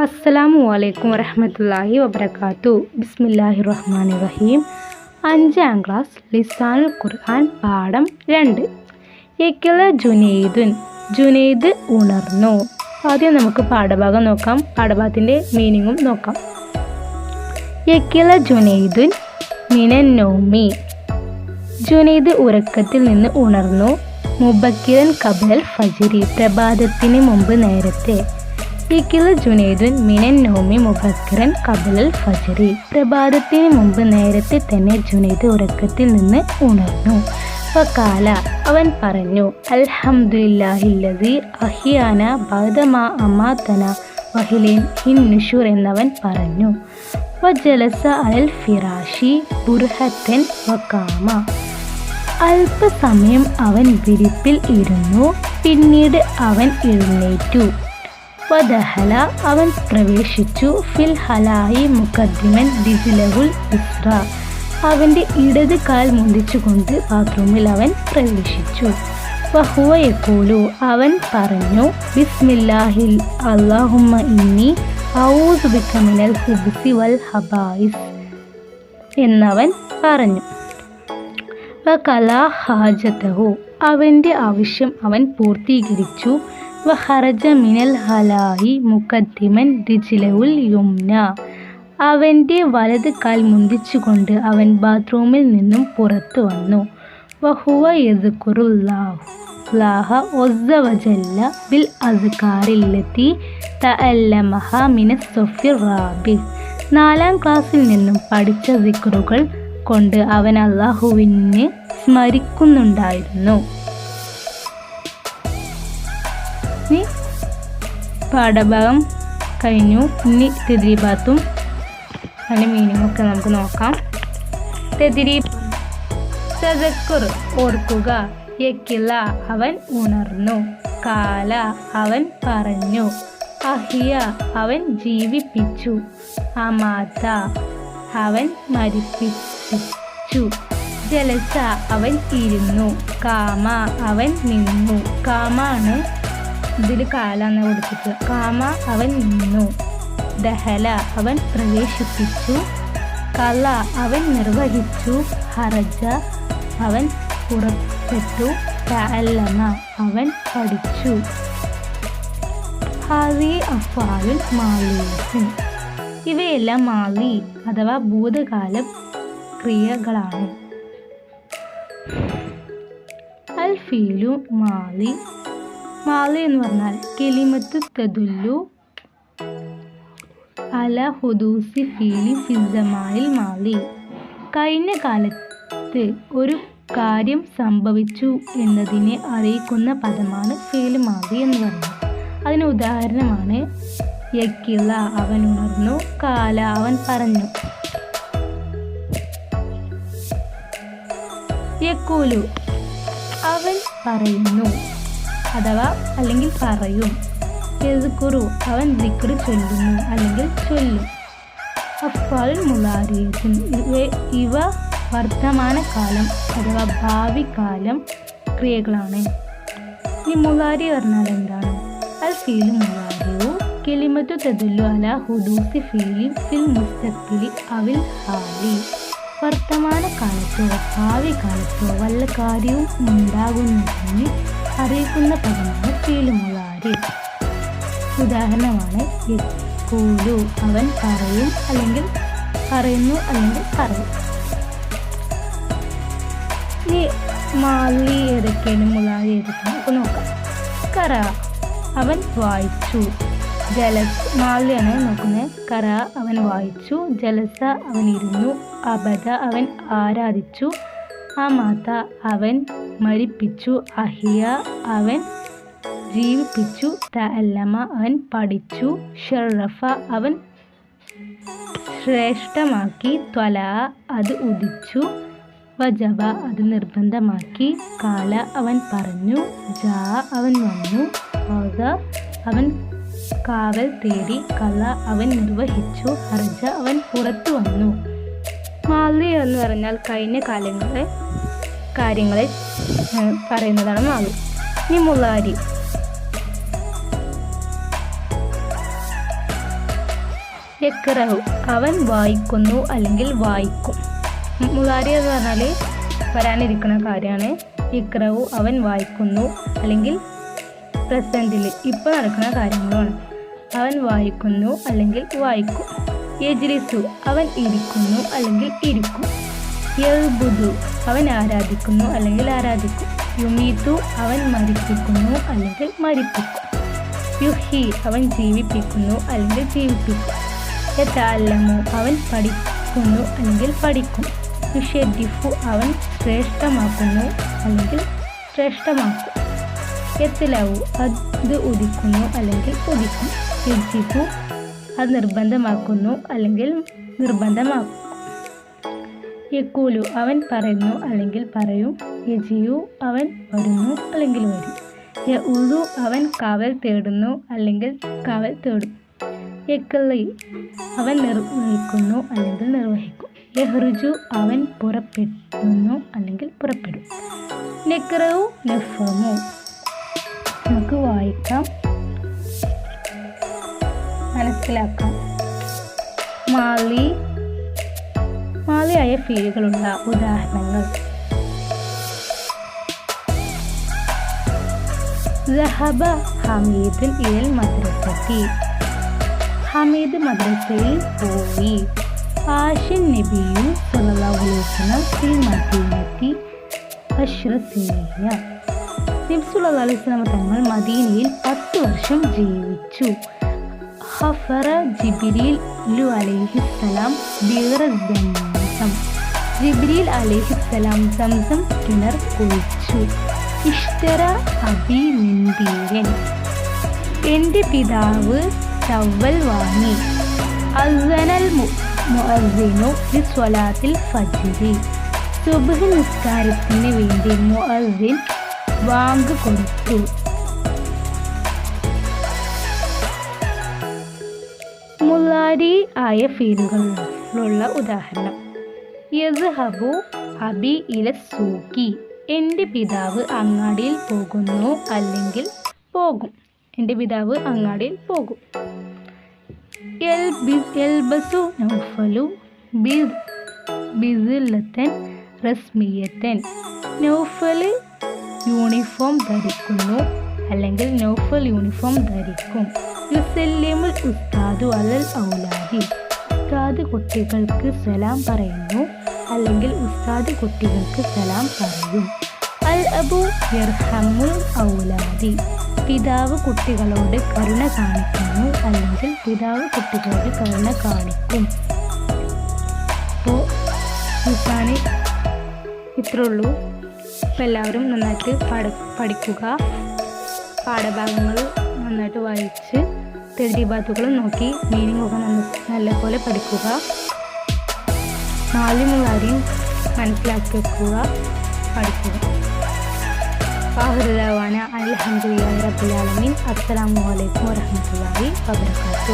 അസ്സലാമു അലൈക്കും വറഹമത്തല്ലാഹി വബർക്കാത്തു ബിസ്മില്ലാഹി റഹ്മാൻ റഹീം. അഞ്ചാം ക്ലാസ് ലിസാനുൽ ഖുർആൻ പാഠം രണ്ട്. എക്കല ജുനൈദുൻ. ജുനൈദ് ഉണർന്നു. ആദ്യം നമുക്ക് പാഠഭാഗം നോക്കാം. പാഠഭാഗത്തിന്റെ മീനിങ്ങും നോക്കാം. എക്കല ജുനൈദുൻ മിനൻ നൗമി. ജുനൈദ് ഉറക്കത്തിൽ നിന്ന് ഉണർന്നു. മുബക്കിരൻ കബൽ ഫജിരി പ്രഭാതത്തിന് മുമ്പ് നേരത്തെ. യക്കില ജുനൈദുൻ മിനൻ നോമി മുബക്കിരൻ കബലൽ ഫജറി പ്രഭാതത്തിന് മുമ്പ് നേരത്തെ തന്നെ ജുനൈദ് ഉറക്കത്തിൽ നിന്ന് ഉണർന്നു. വക്കാല അവൻ പറഞ്ഞു അൽഹംദുലില്ലാഹില്ലതി അഹിയാന ബാദമാ അമാതന വഹിലേൻ ഹിൻ നിഷൂർ എന്നവൻ പറഞ്ഞു. വ ജലസ അൽ ഫിറാഷി ബുർഹത്തൻ വക്കാമ അല്പസമയം അവൻ വിരിപ്പിൽ ഇരുന്നു. പിന്നീട് അവൻ എഴുന്നേറ്റു. വദഹല. അവൻ പ്രവേശിച്ചു. ഫിൽ ഹലായി മുഖദ്ദിമൻ ഡിജിലഹുൽ ഇസ്ര അവന്റെ ഇടത് കാൽ മുന്തിച്ചുകൊണ്ട് ബാത്റൂമിൽ അവൻ പ്രവേശിച്ചു. വഹുവ യക്കൂലു അവൻ പറഞ്ഞു ബിസ്മില്ലാഹിൽ അള്ളാഹുമ്മ ഇന്നി ഔസ് ബിക മിനൽ ഹുബ്സി വൽ ഹബായിസ് എന്നവൻ പറഞ്ഞു. കലാ ഹാജതഹു. അവന്റെ ആവശ്യം അവൻ പൂർത്തീകരിച്ചു. വഹറജ മിനൽ ഹലായി മുഖദ്ദിമൻ ദിജിലവുൽ യുംന അവന്റെ വലത് കാൽ മുന്തിച്ചുകൊണ്ട് അവൻ ബാത്റൂമിൽ നിന്നും പുറത്തു വന്നു. വഹുവ യദ്കുറുല്ലാഹ ഒസവജല്ല ബിൽ അസ്കാറില്ലെത്തി തഅല്ലമഹ മിന സൊഫിർ റാബി. നാലാം ക്ലാസ്സിൽ നിന്നും പഠിച്ച ദിക്റുകൾ കൊണ്ട് അവൻ അള്ളാഹുവിനെ സ്മരിക്കുന്നുണ്ടായിരുന്നു. ഇനി പാഠഭാഗം കഴിഞ്ഞു. ഇനി തെതിരിബാത്തും അതിന്റെ മീനിങ്ങും ഒക്കെ നമുക്ക് നോക്കാം. തെതിരി ഓർക്കുക. യക്കില അവൻ ഉണർന്നു. കാല അവൻ പറഞ്ഞു. അഹിയ അവൻ ജീവിപ്പിച്ചു. അമാത അവൻ മരിപ്പിച്ചു. ജലസ അവൻ ഇരുന്നു. കാമ അവൻ നിന്നു. കാമാണ് ഇതിൽ കാലാന്ന് കൊടുത്തിട്ട്. കാമ അവൻ നിന്നു. ദഹല അവൻ പ്രവേശിപ്പിച്ചു. കല അവൻ നിർവഹിച്ചു. ഹറജ അവൻ പുറപ്പെട്ടു. തഅല്ലമ അവൻ പഠിച്ചു. ഹാസി അഫാലുൽ മാലിയൻ ഇവയെല്ലാം മാലി അഥവാ ഭൂതകാല ക്രിയകളാണ്. അൽ ഫീലു മാലി മാലി എന്ന് പറഞ്ഞാൽ കെലിമത്ത് തതുല്ലു അല ഹുദൂസി ഫീലി ഫിസമായിൽ മാലി കഴിഞ്ഞ കാലത്ത് ഒരു കാര്യം സംഭവിച്ചു എന്നതിനെ അറിയിക്കുന്ന പദമാണ് ഫീൽ മാലി എന്ന് പറയുന്നത് അതിന് ഉദാഹരണമാണ് യക്കിള അവൻ ഉണർന്നു കാല അവൻ പറഞ്ഞു. യക്കൂലു അവൻ പറയുന്നു. അഥവാ അല്ലെങ്കിൽ പറയും. യസ്കുറു അവൻ ദിക്റ് ചൊല്ലുന്നു അല്ലെങ്കിൽ ചൊല്ലും. അഫാൽ മുലാരിയത്തിൻ ഇവ വർത്തമാനകാലം അഥവാ ഭാവി കാലം ക്രിയകളാണ്. ഈ മുലാരി പറഞ്ഞാൽ എന്താണ്? അൽ ഫീൽ മുലാരിയു കെലിമത്തു തെതുല്ലു അല ഹുദൂസി ഫീലി ഫിൽ മുസ്തഖിലി അവിൽ ഹാലി. വർത്തമാന കാലത്തോ ഭാവി കാലത്തോ വല്ല കാര്യവും ഉണ്ടാകുന്നതിന് അറിയിക്കുന്ന പദമാണ് ഫീൽ ഉദാഹരണമാണ് കൂലു അവൻ പറയും അല്ലെങ്കിൽ പറയുന്നു അല്ലെങ്കിൽ പറയും. ഈ മാലി ഏതൊക്കെയാണ്? മുളാരി ഏതൊക്കെയാണ്? നമുക്ക് നോക്കാം. കറ അവൻ വായിച്ചു. ജലസ് മാലിയാണ് നോക്കുന്നത്. കറ അവൻ വായിച്ചു. ജലസ അവൻ ഇരുന്നു. അബദ അവൻ ആരാധിച്ചു. അമാത അവൻ മരിപ്പിച്ചു. അഹിയ അവൻ ജീവിപ്പിച്ചു. തഅല്ലമ അവൻ പഠിച്ചു. ഷറഫ അവൻ ശ്രേഷ്ഠമാക്കി. ത്വല അത് ഉദിച്ചു. വജബ അത് നിർബന്ധമാക്കി. കാല അവൻ പറഞ്ഞു. ജാ അവൻ വന്നു. ഹോദ അവൻ കാവൽ തേടി. കല അവൻ നിർവഹിച്ചു. ഹർജ അവൻ പുറത്തു എന്ന് പറഞ്ഞാൽ കഴിഞ്ഞ കാലങ്ങളെ കാര്യങ്ങളെ പറയുന്നതാണ് മാവ്. ഇനി മുളാരി യക്റഹു അവൻ വായിക്കുന്നു അല്ലെങ്കിൽ വായിക്കും. മുളാരി എന്ന് പറഞ്ഞാൽ വരാനിരിക്കുന്ന കാര്യമാണ്. ഇക്രഹു അവൻ വായിക്കുന്നു അല്ലെങ്കിൽ പ്രസന്റിൽ ഇപ്പോൾ നടക്കുന്ന കാര്യങ്ങളാണ്. അവൻ വായിക്കുന്നു അല്ലെങ്കിൽ വായിക്കും. യജ്ലിസു അവൻ ഇരിക്കുന്നു അല്ലെങ്കിൽ ഇരിക്കും. യൽബുദു അവൻ ആരാധിക്കുന്നു അല്ലെങ്കിൽ ആരാധിക്കും. യുമീതു അവൻ മരിപ്പിക്കുന്നു അല്ലെങ്കിൽ മരിപ്പിക്കും. യുഹി അവൻ ജീവിപ്പിക്കുന്നു അല്ലെങ്കിൽ ജീവിപ്പിക്കും. യഥാലമു അവൻ പഠിക്കുന്നു അല്ലെങ്കിൽ പഠിക്കും. യുഷദ്ദിഫു അവൻ ശ്രേഷ്ഠമാക്കുന്നു അല്ലെങ്കിൽ ശ്രേഷ്ഠമാക്കും. യത്തിലവു അത് ഉദിക്കുന്നു അല്ലെങ്കിൽ ഉദിക്കും. യുജിബു അത് നിർബന്ധമാക്കുന്നു അല്ലെങ്കിൽ നിർബന്ധമാക്കും. യക്കൂലു അവൻ പറയുന്നു അല്ലെങ്കിൽ പറയും. യജിയു അവൻ വരുന്നു അല്ലെങ്കിൽ വരും. യഉലു അവൻ കാവൽ തേടുന്നു അല്ലെങ്കിൽ കാവൽ തേടും. യക്കളി അവൻ നിർവഹിക്കുന്നു അല്ലെങ്കിൽ നിർവഹിക്കും. യഹ്റുജു അവൻ പുറപ്പെടുന്നു അല്ലെങ്കിൽ പുറപ്പെടും. നെക്രവും നെഫമു നമുക്ക് വായിക്കാം. മനസ്സിലാക്കാം. മാലി മാലിയായ ഫീലുകളുള്ള ഉദാഹരണങ്ങൾ. സഹബ ഹമീദ് ഇൽ മദ്രസത്തി ഹമീദ് മദ്രസയിൽ പോയി. ആഷിൻ നബിയു വസല്ലം ഫിൽ മദീനത്തി അഷ്റസിനിയ നബി സല്ലല്ലാഹു അലൈഹി തങ്ങൾ മദീനയിൽ പത്ത് വർഷം ജീവിച്ചു. ഹഫറ ജിബ്രീൽ ലു അലൈഹിസ്സലാം ബീറ ജിബിരിൽ അലൈഹിസ്സലാം സംസം കിണർ കുഴിച്ചു. ഇഷ്ടര അബി മിന്ദീരൻ എന്റെ പിതാവ് ചവ്വൽ വാങ്ങി. അസനൽ മുഅസിനു സ്വലാത്തിൽ ഫജിരി. സുബ്ഹ് നിസ്കാരത്തിന് വേണ്ടി മുഅസ്സിൻ വാങ്ക് കൊടുത്തു. മുലാരി ആയ ഫീലുകളിലുള്ള ഉദാഹരണം. യസ്ഹബു അബി ഇല സൂക്കി. എന്റെ പിതാവ് അങ്ങാടിയിൽ പോകുന്നു അല്ലെങ്കിൽ പോകും. എന്റെ പിതാവ് അങ്ങാടിയിൽ പോകും. എൽ ബി എൽബസു നൗഫലു ബി- ബിസിലത്തൻ റസ്മിയത്തൻ. നൗഫൽ യൂണിഫോം ധരിക്കുന്നു അല്ലെങ്കിൽ നൗഫൽ യൂണിഫോം ധരിക്കും. യുസല്ലിമുൽ ഉസ്താദു അലൽ ഔലാദി ഉസ്താദ് കുട്ടികൾക്ക് സലാം പറയുന്നു അല്ലെങ്കിൽ ഉസ്താദ് കുട്ടികൾക്ക് സലാം പറയും. അൽ അബു യർഹമുൽ ഔലാദി പിതാവ് കുട്ടികളോട് കരുണ കാണിക്കുന്നു അല്ലെങ്കിൽ പിതാവ് കുട്ടികളോട് കരുണ കാണിക്കും. അപ്പോൾ ഇതാണ് ഇത്രേ ഉള്ളൂ അപ്പോൾ എല്ലാവരും നന്നായിട്ട് പഠ പഠിക്കുക. പാഠഭാഗങ്ങൾ നന്നായിട്ട് വായിച്ച് തെരീബാത്തുകൾ നോക്കി മീനിങ് ഒക്കെ നന്ന- നല്ലപോലെ പഠിക്കുക. നാലും കാര്യം മനസ്സിലാക്കി വെക്കുക പഠിക്കുക. വാഹുദാവാന അലഹമുല്ലാ റബുലാലമീൻ അസ്സലാമു അലൈക്കും വബർക്കാത്തു